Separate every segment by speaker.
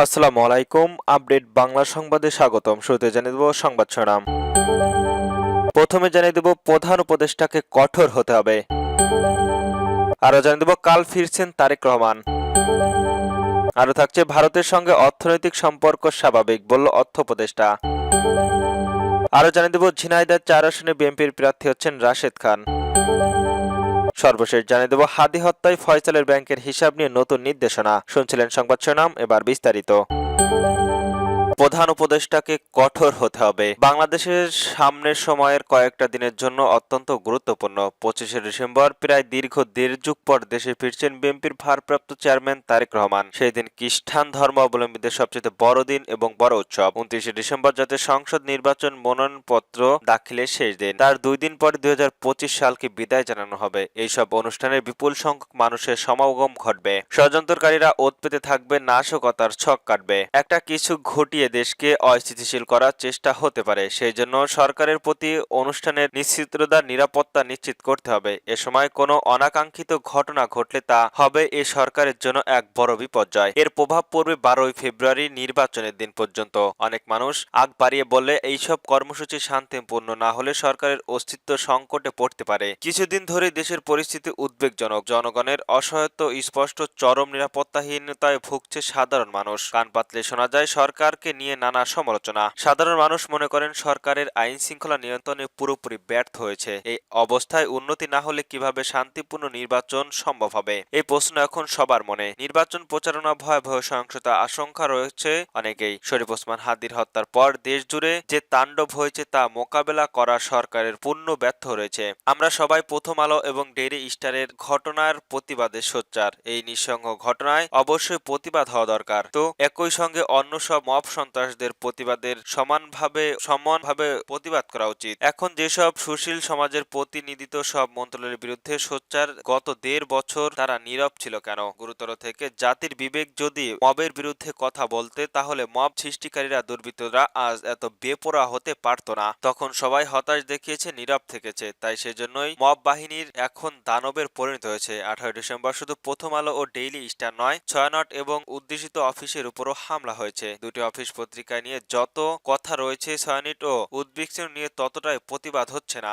Speaker 1: আসসালামু আলাইকুম আপডেট বাংলা সংবাদে স্বাগতম শুরুতে জানিয়ে দেব সংবাদ সরাম প্রথমে জানিয়ে দেব প্রধান উপদেষ্টাকে কঠোর হতে হবে জানিয়ে দেব কাল ফিরছেন তারেক রহমান আরো থাকছে ভারতের সঙ্গে অর্থনৈতিক সম্পর্ক স্বাভাবিক বলল অর্থ উপদেষ্টা আরো জানিয়ে দেব ঝিনাইদার চার আসনে বিএনপির প্রার্থী হচ্ছেন রাশেদ খান সর্বশেষ জানিয়ে দেব হাদি হত্যায় ফয়সালের ব্যাংকের হিসাব নিয়ে নতুন নির্দেশনা শুনছিলেন সংবাদ শিরোনাম এবার বিস্তারিত প্রধান উপদেষ্টাকে কঠোর হতে হবে বাংলাদেশের সামনের সময়ের কয়েকটা দিনের জন্য অত্যন্ত গুরুত্বপূর্ণ পঁচিশে ডিসেম্বর প্রায় দীর্ঘ দেড় যুগ পর দেশে ফিরছেন বিএনপির ভারপ্রাপ্ত চেয়ারম্যান তারেক রহমান সেই দিন খ্রিস্টান ধর্ম অবলম্বীদের সবচেয়ে বড় দিন এবং বড় উৎসব উনত্রিশে ডিসেম্বর যাতে সংসদ নির্বাচন মনোনয়নপত্র দাখিলের শেষ দিন তার দুই দিন পর দুই সালকে বিদায় জানানো হবে এইসব অনুষ্ঠানে বিপুল সংখ্যক মানুষের সমাগম ঘটবে ষড়যন্ত্রকারীরা ওত পেতে থাকবে নাশকতার ছক কাটবে একটা কিছু ঘটিয়ে দেশকে অস্থিতিশীল করার চেষ্টা হতে পারে সেই জন্য সরকারের প্রতি অনুষ্ঠানের নিশ্চিতদার নিরাপত্তা নিশ্চিত করতে হবে এ সময় কোনো অনাকাঙ্ক্ষিত ঘটনা ঘটলে তা হবে এ সরকারের জন্য এক বড় বিপর্যয় এর প্রভাব পড়বে বারোই ফেব্রুয়ারি নির্বাচনের দিন পর্যন্ত অনেক মানুষ আগ বাড়িয়ে বললে এইসব কর্মসূচি শান্তিপূর্ণ না হলে সরকারের অস্তিত্ব সংকটে পড়তে পারে কিছুদিন ধরে দেশের পরিস্থিতি উদ্বেগজনক জনগণের অসহায়ত্ব স্পষ্ট চরম নিরাপত্তাহীনতায় ভুগছে সাধারণ মানুষ কান পাতলে শোনা যায় সরকারকে নিয়ে নানা সমালোচনা সাধারণ মানুষ মনে করেন সরকারের আইন শৃঙ্খলা নিয়ন্ত্রণে পুরোপুরি ব্যর্থ হয়েছে এই অবস্থায় উন্নতি না হলে কিভাবে শান্তিপূর্ণ নির্বাচন সম্ভব হবে এই প্রশ্ন এখন সবার মনে নির্বাচন প্রচারণা ভয়াবহ সহিংসতা আশঙ্কা রয়েছে অনেকেই শরীফ ওসমান হাদির হত্যার পর দেশ জুড়ে যে তাণ্ডব হয়েছে তা মোকাবেলা করা সরকারের পূর্ণ ব্যর্থ রয়েছে আমরা সবাই প্রথম আলো এবং ডেইরি স্টারের ঘটনার প্রতিবাদে সোচ্চার এই নিঃসঙ্গ ঘটনায় অবশ্যই প্রতিবাদ হওয়া দরকার তো একই সঙ্গে অন্য সব মফ সন্ত্রাসদের প্রতিবাদের সমানভাবে সমানভাবে প্রতিবাদ করা উচিত এখন যেসব সুশীল সমাজের প্রতিনিধিত্ব সব মন্ত্রণালয়ের বিরুদ্ধে সোচ্চার গত দেড় বছর তারা নীরব ছিল কেন গুরুতর থেকে জাতির বিবেক যদি মবের বিরুদ্ধে কথা বলতে তাহলে মব সৃষ্টিকারীরা দুর্বৃত্তরা আজ এত বেপরা হতে পারত না তখন সবাই হতাশ দেখিয়েছে নীরব থেকেছে তাই সেজন্যই মব বাহিনীর এখন দানবের পরিণত হয়েছে আঠারো ডিসেম্বর শুধু প্রথম আলো ও ডেইলি স্টার নয় ছয় নট এবং উদ্দেশিত অফিসের উপরও হামলা হয়েছে দুটি অফিস পত্রিকায় নিয়ে যত কথা রয়েছে সয়ানিট ও উদ্বিগ্ন নিয়ে ততটাই প্রতিবাদ হচ্ছে না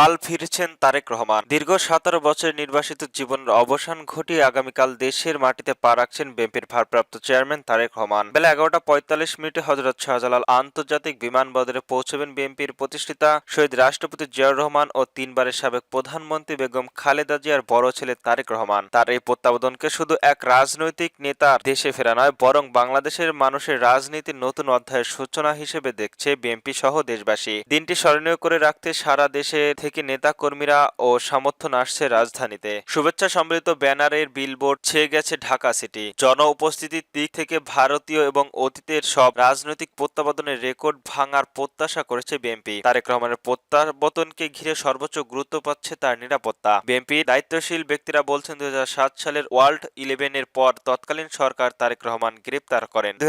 Speaker 1: কাল ফিরছেন তারেক রহমান দীর্ঘ সতেরো বছর নির্বাসিত জীবনের অবসান ঘটিয়ে আগামীকাল দেশের মাটিতে পা রাখছেন বিএনপির ভারপ্রাপ্ত চেয়ারম্যান তারেক রহমান বেলা এগারোটা পঁয়তাল্লিশ মিনিটে হজরত শাহজালাল আন্তর্জাতিক বিমানবন্দরে পৌঁছবেন বিএনপির প্রতিষ্ঠিতা শহীদ রাষ্ট্রপতি জিয়াউর রহমান ও তিনবারের সাবেক প্রধানমন্ত্রী বেগম খালেদা জিয়ার বড় ছেলে তারেক রহমান তার এই প্রত্যাবদনকে শুধু এক রাজনৈতিক নেতা দেশে ফেরা নয় বরং বাংলাদেশের মানুষের রাজনীতির নতুন অধ্যায়ের সূচনা হিসেবে দেখছে বিএনপি সহ দেশবাসী দিনটি স্মরণীয় করে রাখতে সারা দেশে থেকে নেতা কর্মীরা ও সামর্থ্য আসছে রাজধানীতে শুভেচ্ছা সম্মিলিত ব্যানারের বিলবোর্ড ছেয়ে গেছে ঢাকা সিটি জন উপস্থিতির দিক থেকে ভারতীয় এবং অতীতের সব রাজনৈতিক প্রত্যাবর্তনের রেকর্ড ভাঙার প্রত্যাশা করেছে বিএনপি তারেক রহমানের প্রত্যাবর্তনকে ঘিরে সর্বোচ্চ গুরুত্ব পাচ্ছে তার নিরাপত্তা বিএনপি দায়িত্বশীল ব্যক্তিরা বলছেন দুই সালের ওয়ার্ল্ড ইলেভেনের পর তৎকালীন সরকার তারেক রহমান গ্রেপ্তার করেন দুই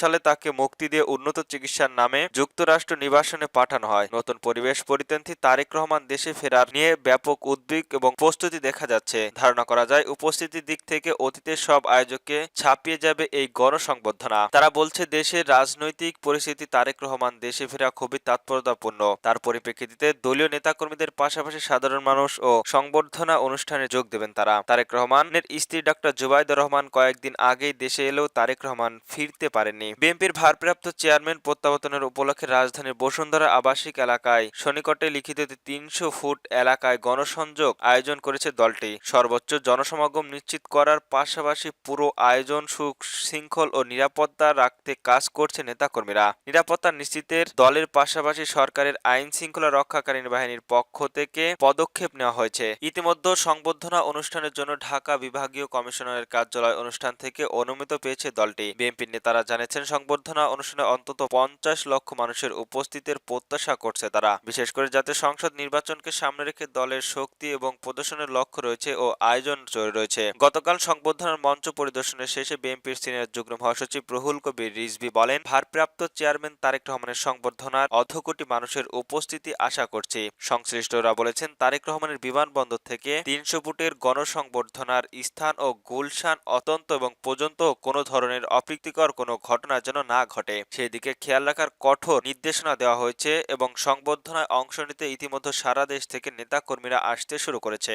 Speaker 1: সালে তাকে মুক্তি দিয়ে উন্নত চিকিৎসার নামে যুক্তরাষ্ট্র নিবাসনে পাঠানো হয় নতুন পরিবেশ পরিপন্থী তারেক রহমান বর্তমান দেশে ফেরার নিয়ে ব্যাপক উদ্বেগ এবং প্রস্তুতি দেখা যাচ্ছে ধারণা করা যায় উপস্থিতির দিক থেকে অতীতের সব আয়োজককে ছাপিয়ে যাবে এই গণসংবর্ধনা তারা বলছে দেশের রাজনৈতিক পরিস্থিতি তারেক রহমান দেশে ফেরা খুবই তাৎপর্যপূর্ণ তার পরিপ্রেক্ষিতে দলীয় নেতাকর্মীদের পাশাপাশি সাধারণ মানুষ ও সংবর্ধনা অনুষ্ঠানে যোগ দেবেন তারা তারেক রহমানের স্ত্রী ডক্টর জুবাইদ রহমান কয়েকদিন আগেই দেশে এলেও তারেক রহমান ফিরতে পারেননি বিএনপির ভারপ্রাপ্ত চেয়ারম্যান প্রত্যাবর্তনের উপলক্ষে রাজধানীর বসুন্ধরা আবাসিক এলাকায় শনিকটে লিখিত তিন তিনশো ফুট এলাকায় গণসংযোগ আয়োজন করেছে দলটি সর্বোচ্চ জনসমাগম নিশ্চিত করার পাশাপাশি পুরো আয়োজন সুখ শৃঙ্খল ও নিরাপত্তা রাখতে কাজ করছে নেতাকর্মীরা নিরাপত্তা নিশ্চিতের দলের পাশাপাশি সরকারের আইন শৃঙ্খলা রক্ষাকারী বাহিনীর পক্ষ থেকে পদক্ষেপ নেওয়া হয়েছে ইতিমধ্যে সংবর্ধনা অনুষ্ঠানের জন্য ঢাকা বিভাগীয় কমিশনারের কার্যালয় অনুষ্ঠান থেকে অনুমিত পেয়েছে দলটি বিএনপির নেতারা জানিয়েছেন সংবর্ধনা অনুষ্ঠানে অন্তত পঞ্চাশ লক্ষ মানুষের উপস্থিতের প্রত্যাশা করছে তারা বিশেষ করে জাতীয় সংসদ নির্বাচন নির্বাচনকে সামনে রেখে দলের শক্তি এবং প্রদর্শনের লক্ষ্য রয়েছে ও আয়োজন রয়েছে গতকাল সংবর্ধনার মঞ্চ পরিদর্শনের শেষে বিএনপির সিনিয়র যুগ্ম মহাসচিব প্রহুল কবির রিজভি বলেন ভারপ্রাপ্ত চেয়ারম্যান তারেক রহমানের সংবর্ধনার অর্ধ মানুষের উপস্থিতি আশা করছে সংশ্লিষ্টরা বলেছেন তারেক রহমানের বিমানবন্দর থেকে তিনশো ফুটের গণসংবর্ধনার স্থান ও গুলশান অতন্ত এবং পর্যন্ত কোনো ধরনের অপ্রীতিকর কোনো ঘটনা যেন না ঘটে সেদিকে খেয়াল রাখার কঠোর নির্দেশনা দেওয়া হয়েছে এবং সংবর্ধনায় অংশ নিতে ইতিমধ্যে সারা দেশ থেকে নেতাকর্মীরা আসতে শুরু করেছে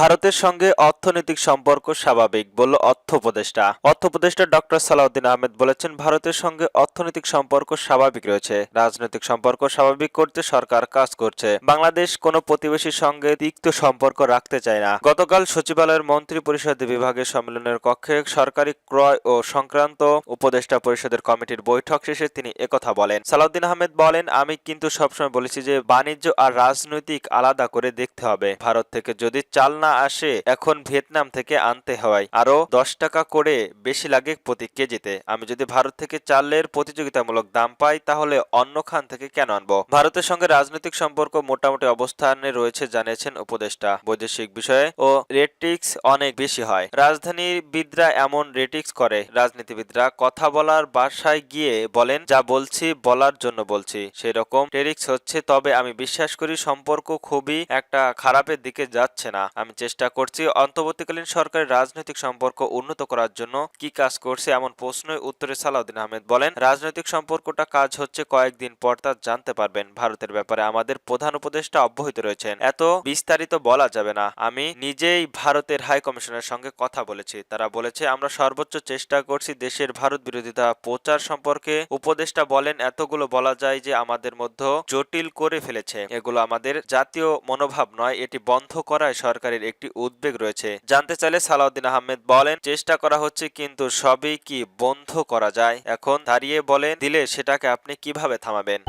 Speaker 1: ভারতের সঙ্গে অর্থনৈতিক সম্পর্ক স্বাভাবিক বলল অর্থ উপদেষ্টা অর্থ উপদেষ্টা ডক্টর সালাউদ্দিন আহমেদ বলেছেন ভারতের সঙ্গে অর্থনৈতিক সম্পর্ক স্বাভাবিক রয়েছে রাজনৈতিক সম্পর্ক স্বাভাবিক করতে সরকার কাজ করছে বাংলাদেশ কোনো প্রতিবেশীর সঙ্গে তিক্ত সম্পর্ক রাখতে চায় না গতকাল সচিবালয়ের মন্ত্রী পরিষদ বিভাগের সম্মেলনের কক্ষে সরকারি ক্রয় ও সংক্রান্ত উপদেষ্টা পরিষদের কমিটির বৈঠক শেষে তিনি একথা বলেন সালাউদ্দিন আহমেদ বলেন আমি কিন্তু সবসময় বলেছি যে বাণিজ্য আর রাজনৈতিক আলাদা করে দেখতে হবে ভারত থেকে যদি চাল মাল না আসে এখন ভিয়েতনাম থেকে আনতে হয় আরও দশ টাকা করে বেশি লাগে প্রতি কেজিতে আমি যদি ভারত থেকে চালের প্রতিযোগিতামূলক দাম পাই তাহলে অন্য খান থেকে কেন আনব ভারতের সঙ্গে রাজনৈতিক সম্পর্ক মোটামুটি অবস্থানে রয়েছে জানিয়েছেন উপদেষ্টা বৈদেশিক বিষয়ে ও রেটিক্স অনেক বেশি হয় রাজধানীর বিদ্রা এমন রেটিক্স করে রাজনীতিবিদরা কথা বলার বাসায় গিয়ে বলেন যা বলছি বলার জন্য বলছি সেই রকম টেরিক্স হচ্ছে তবে আমি বিশ্বাস করি সম্পর্ক খুবই একটা খারাপের দিকে যাচ্ছে না আমি চেষ্টা করছি অন্তর্বর্তীকালীন সরকারের রাজনৈতিক সম্পর্ক উন্নত করার জন্য কি কাজ করছে এমন প্রশ্নই উত্তরে সালাউদ্দিন আহমেদ বলেন রাজনৈতিক সম্পর্কটা কাজ হচ্ছে কয়েকদিন পর তা জানতে পারবেন ভারতের ব্যাপারে আমাদের প্রধান উপদেষ্টা অব্যাহত রয়েছেন এত বিস্তারিত বলা যাবে না আমি নিজেই ভারতের হাই কমিশনের সঙ্গে কথা বলেছি তারা বলেছে আমরা সর্বোচ্চ চেষ্টা করছি দেশের ভারত বিরোধিতা প্রচার সম্পর্কে উপদেষ্টা বলেন এতগুলো বলা যায় যে আমাদের মধ্যে জটিল করে ফেলেছে এগুলো আমাদের জাতীয় মনোভাব নয় এটি বন্ধ করায় সরকার সরকারের একটি উদ্বেগ রয়েছে জানতে চাইলে সালাউদ্দিন আহমেদ বলেন চেষ্টা করা হচ্ছে কিন্তু সবই কি বন্ধ করা যায় এখন দাঁড়িয়ে বলেন দিলে সেটাকে আপনি কিভাবে থামাবেন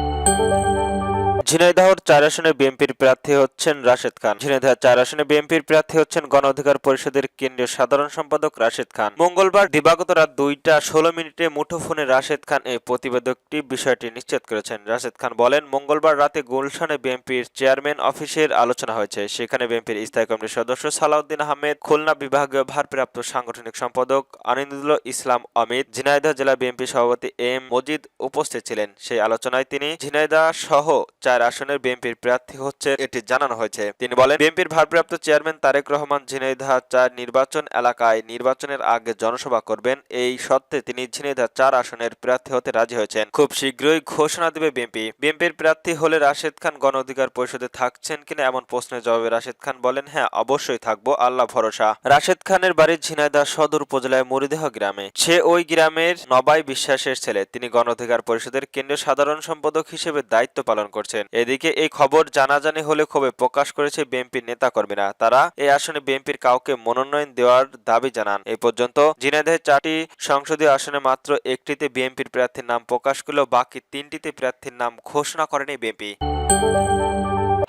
Speaker 1: ঝিনাইদহর চার আসনে বিএনপির প্রার্থী হচ্ছেন রাশেদ খান ঝিনাইদহর চার আসনে বিএনপির প্রার্থী হচ্ছেন গণ অধিকার পরিষদের কেন্দ্রীয় সাধারণ সম্পাদক রাশেদ খান মঙ্গলবার দিবাগত রাত দুইটা ষোলো মিনিটে মুঠোফোনে রাশেদ খান এই প্রতিবেদকটি বিষয়টি নিশ্চিত করেছেন রাশেদ খান বলেন মঙ্গলবার রাতে গুলশানে বিএনপির চেয়ারম্যান অফিসের আলোচনা হয়েছে সেখানে বিএনপির স্থায়ী কমিটির সদস্য সালাউদ্দিন আহমেদ খুলনা বিভাগীয় ভারপ্রাপ্ত সাংগঠনিক সম্পাদক আনিন্দুল ইসলাম অমিত ঝিনাইদহ জেলা বিএনপি সভাপতি এম মজিদ উপস্থিত ছিলেন সেই আলোচনায় তিনি ঝিনাইদা সহ চার চার আসনের বিএনপির প্রার্থী হচ্ছে এটি জানানো হয়েছে তিনি বলেন বিএনপির ভারপ্রাপ্ত চেয়ারম্যান তারেক রহমান ঝিনাইদহা চার নির্বাচন এলাকায় নির্বাচনের আগে জনসভা করবেন এই সত্ত্বে তিনি ঝিনাইদহা চার আসনের প্রার্থী হতে রাজি হয়েছেন খুব শীঘ্রই ঘোষণা দেবে বিএনপি বিএনপির প্রার্থী হলে রাশেদ খান গণ অধিকার পরিষদে থাকছেন কিনা এমন প্রশ্নের জবাবে রাশেদ খান বলেন হ্যাঁ অবশ্যই থাকবো আল্লাহ ভরসা রাশেদ খানের বাড়ি ঝিনাইদহ সদর উপজেলায় মরিদেহ গ্রামে সে ওই গ্রামের নবাই বিশ্বাসের ছেলে তিনি গণ অধিকার পরিষদের কেন্দ্রীয় সাধারণ সম্পাদক হিসেবে দায়িত্ব পালন করছেন করেছেন এদিকে এই খবর জানাজানি হলে ক্ষোভে প্রকাশ করেছে বিএনপির নেতাকর্মীরা তারা এই আসনে বিএনপির কাউকে মনোনয়ন দেওয়ার দাবি জানান এ পর্যন্ত জিনেদের চারটি সংসদীয় আসনে মাত্র একটিতে বিএনপির প্রার্থীর নাম প্রকাশ করলেও বাকি তিনটিতে প্রার্থীর নাম ঘোষণা করেনি বিএনপি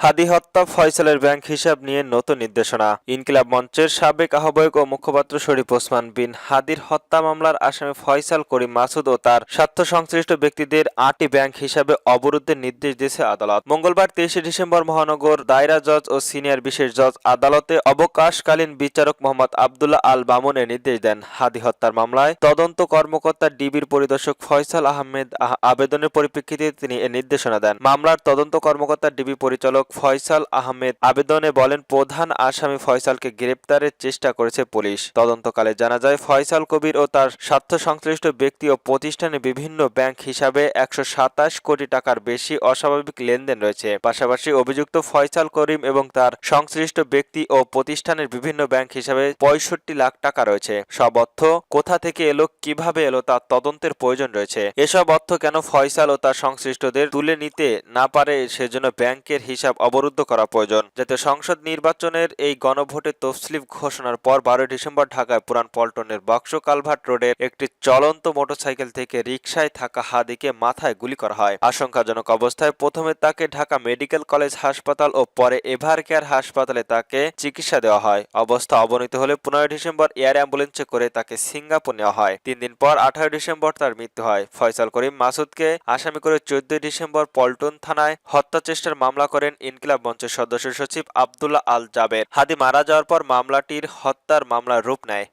Speaker 1: হাদি হত্যা ফয়সালের ব্যাংক হিসাব নিয়ে নতুন নির্দেশনা ইনকিলাব মঞ্চের সাবেক আহ্বায়ক ও মুখপাত্র শরীফ ওসমান বিন হাদির হত্যা মামলার আসামি ফয়সাল করিম মাসুদ ও তার স্বার্থ সংশ্লিষ্ট ব্যক্তিদের আটি ব্যাংক হিসাবে অবরুদ্ধের নির্দেশ দিয়েছে আদালত মঙ্গলবার তেইশে ডিসেম্বর মহানগর দায়রা জজ ও সিনিয়র বিশেষ জজ আদালতে অবকাশকালীন বিচারক মোহাম্মদ আবদুল্লাহ আল বামনের নির্দেশ দেন হাদি হত্যার মামলায় তদন্ত কর্মকর্তা ডিবির পরিদর্শক ফয়সাল আহমেদ আবেদনের পরিপ্রেক্ষিতে তিনি এ নির্দেশনা দেন মামলার তদন্ত কর্মকর্তা ডিবি পরিচালক ফয়সাল আহমেদ আবেদনে বলেন প্রধান আসামি ফয়সালকে গ্রেপ্তারের চেষ্টা করেছে পুলিশ তদন্তকালে জানা যায় ফয়সাল কবির ও তার স্বার্থ সংশ্লিষ্ট ব্যক্তি ও প্রতিষ্ঠানে বিভিন্ন ব্যাংক হিসাবে একশো কোটি টাকার বেশি অস্বাভাবিক লেনদেন রয়েছে পাশাপাশি অভিযুক্ত ফয়সাল করিম এবং তার সংশ্লিষ্ট ব্যক্তি ও প্রতিষ্ঠানের বিভিন্ন ব্যাংক হিসাবে পঁয়ষট্টি লাখ টাকা রয়েছে সব অর্থ কোথা থেকে এলো কিভাবে এলো তার তদন্তের প্রয়োজন রয়েছে এসব অর্থ কেন ফয়সাল ও তার সংশ্লিষ্টদের তুলে নিতে না পারে সেজন্য ব্যাংকের হিসাব হিসাব অবরুদ্ধ করা প্রয়োজন যাতে সংসদ নির্বাচনের এই গণভোটে তফসিলিফ ঘোষণার পর বারোই ডিসেম্বর ঢাকায় পুরান পল্টনের বক্স কালভার্ট রোডের একটি চলন্ত মোটরসাইকেল থেকে রিক্সায় থাকা হাদিকে মাথায় গুলি করা হয় আশঙ্কাজনক অবস্থায় প্রথমে তাকে ঢাকা মেডিকেল কলেজ হাসপাতাল ও পরে এভার কেয়ার হাসপাতালে তাকে চিকিৎসা দেওয়া হয় অবস্থা অবনীত হলে পনেরোই ডিসেম্বর এয়ার অ্যাম্বুলেন্সে করে তাকে সিঙ্গাপুর নেওয়া হয় তিন দিন পর আঠারো ডিসেম্বর তার মৃত্যু হয় ফয়সাল করিম মাসুদকে আসামি করে চোদ্দই ডিসেম্বর পল্টন থানায় হত্যা চেষ্টার মামলা করেন ইনকিলাব মঞ্চের সদস্য সচিব আবদুল্লাহ আল জাবের হাদি মারা যাওয়ার পর মামলাটির হত্যার মামলার রূপ নেয়